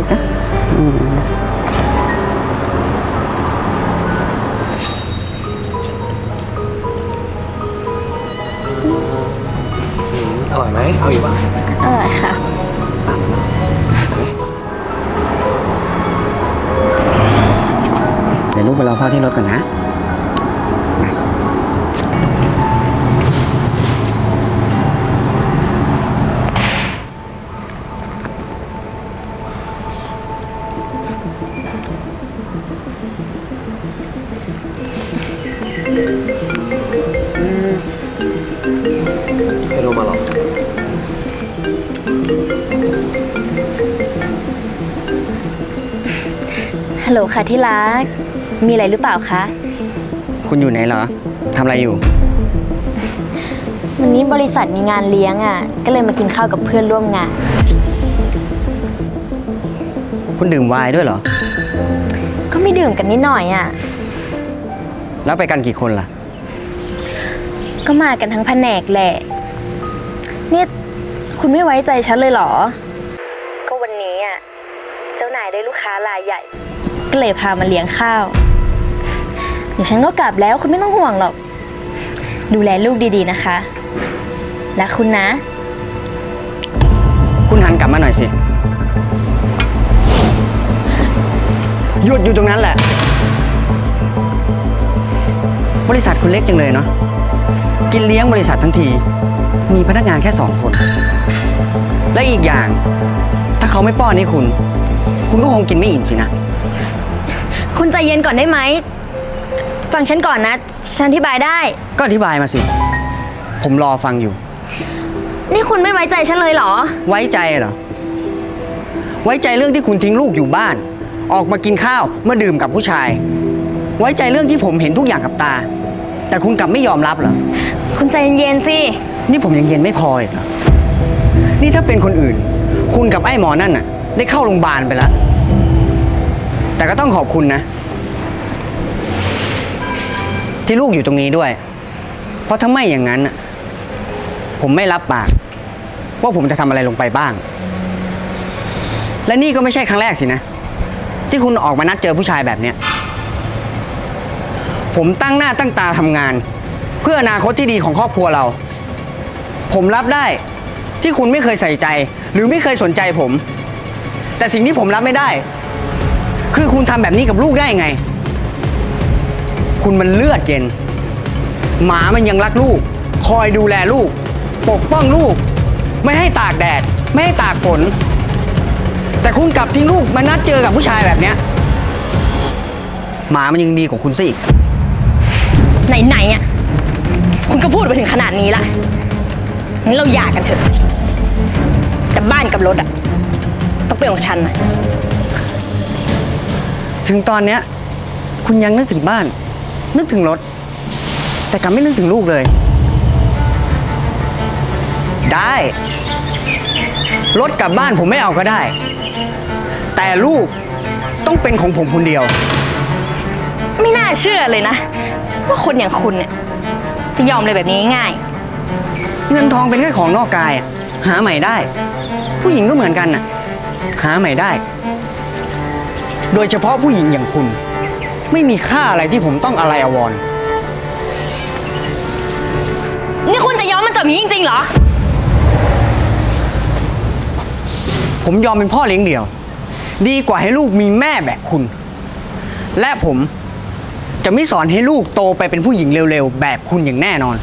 ลูกนะอืมอร่อยไหมเอาอยู่ป่ะอร่อยค่ะ เดี๋ยวลูกไปรอพ่อที่รถก่อนนะ ไม่โทรมาหรอกฮัลโหลค่ะที่รัก มีอะไรหรือเปล่าคะ คุณอยู่ไหนเหรอทำอะไรอยู่ วันนี้บริษัทมีงานเลี้ยงอะ ก็เลยมากินข้าวกับเพื่อนร่วมงาน คุณดื่มไวน์ด้วยเหรอ ก็ไม่ดื่มกันนิดหน่อยอะ แล้วไปกันกี่คนล่ะ ก็มากันทั้งแผนกแหละ นี่คุณไม่ไว้ใจฉันเลยเหรอ ก็วันนี้อะ เจ้านายได้ลูกค้ารายใหญ่ ก็เลยพามาเลี้ยงข้าว เดี๋ยวฉันก็กลับแล้วคุณไม่ต้องห่วงหรอก ดูแลลูกดีๆนะคะและคุณนะ คุณหันกลับมาหน่อยสิ หยุดอยู่ตรงนั้นแหละ บริษัทคุณเล็กจังเลยเนาะกินเลี้ยงบริษัททั้งที มีพนักงานแค่สองคน และอีกอย่าง ถ้าเขาไม่ป้อนให้คุณ คุณก็คงกินไม่อิ่มสินะ คุณใจเย็นก่อนได้ไหม ฟังฉันก่อนนะ ฉันอธิบายได้ ก็อธิบายมาสิ ผมรอฟังอยู่ นี่คุณไม่ไว้ใจฉันเลยเหรอ ไว้ใจเหรอ ไว้ใจเรื่องที่คุณทิ้งลูกอยู่บ้าน ออกมากินข้าวมาดื่มกับผู้ชาย ไว้ใจเรื่องที่ผมเห็นทุกอย่างกับตา แต่คุณกลับไม่ยอมรับเหรอ คุณใจเย็นๆสิ นี่ผมยังเย็นไม่พออีกเหรอ นี่ถ้าเป็นคนอื่น คุณกับไอ้หมอนั่นน่ะ ได้เข้าโรงพยาบาลไปแล้ว แต่ก็ต้องขอบคุณนะ ที่ลูกอยู่ตรงนี้ด้วย เพราะถ้าไม่อย่างนั้นน่ะผมไม่รับปาก ว่าผมจะทำอะไรลงไปบ้าง และนี่ก็ไม่ใช่ครั้งแรกสินะ ที่คุณออกมานัดเจอผู้ชายแบบเนี้ยผมตั้งหน้าตั้งตาทำงาน เพื่ออนาคตที่ดีของครอบครัวเรา ผมรับได้ที่คุณไม่เคยใส่ใจ หรือไม่เคยสนใจผม แต่สิ่งที่ผมรับไม่ได้ คือคุณทำแบบนี้กับลูกได้ไง คุณมันเลือดเย็น หมามันยังรักลูก คอยดูแลลูก ปกป้องลูก ไม่ให้ตากแดด ไม่ให้ตากฝน แต่คุณกลับทิ้งลูกมานัดเจอกับผู้ชายแบบเนี้ยหมามันยังดีกว่าคุณซะอีก ไหนๆอะคุณก็พูดไปถึงขนาดนี้ละงั้นเราหย่ากันเถอะ แต่บ้านกับรถอะต้องเป็นของฉันนะถึงตอนเนี้ย คุณยังนึกถึงบ้าน นึกถึงรถ แต่กลับไม่นึกถึงลูกเลย ได้ รถกลับบ้านผมไม่เอาก็ได้ แต่ลูกต้องเป็นของผมคนเดียว ไม่น่าเชื่อเลยนะ ว่าคนอย่างคุณเนี่ยจะยอมเลยแบบนี้ง่ายเงินทองเป็นแค่ของนอกกายอะหาใหม่ได้ ผู้หญิงก็เหมือนกันน่ะ หาใหม่ได้ โดยเฉพาะผู้หญิงอย่างคุณ ไม่มีค่าอะไรที่ผมต้องอะไรอาวรณ์นี่คุณจะยอมมันจบอย่างนี้จริงๆเหรอ ผมยอมเป็นพ่อเลี้ยงเดี่ยว ดีกว่าให้ลูกมีแม่แบบคุณ และผมจะไม่สอนให้ลูกโตไปเป็นผู้หญิงเร็วๆ แบบคุณอย่างแน่นอน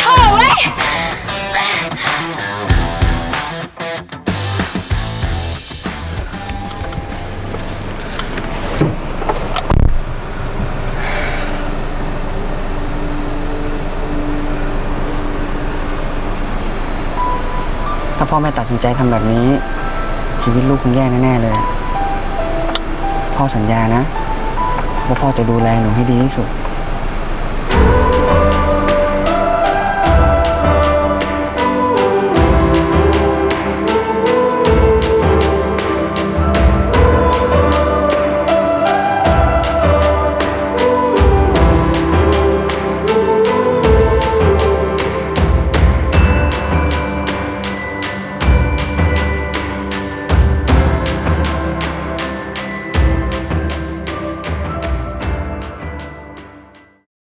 โถ่เว้ย พ่อแม่ตัดสินใจทำแบบนี้ ชีวิตลูกคงแย่แน่ๆเลย พ่อสัญญานะ ว่าพ่อจะดูแลหนูให้ดีที่สุด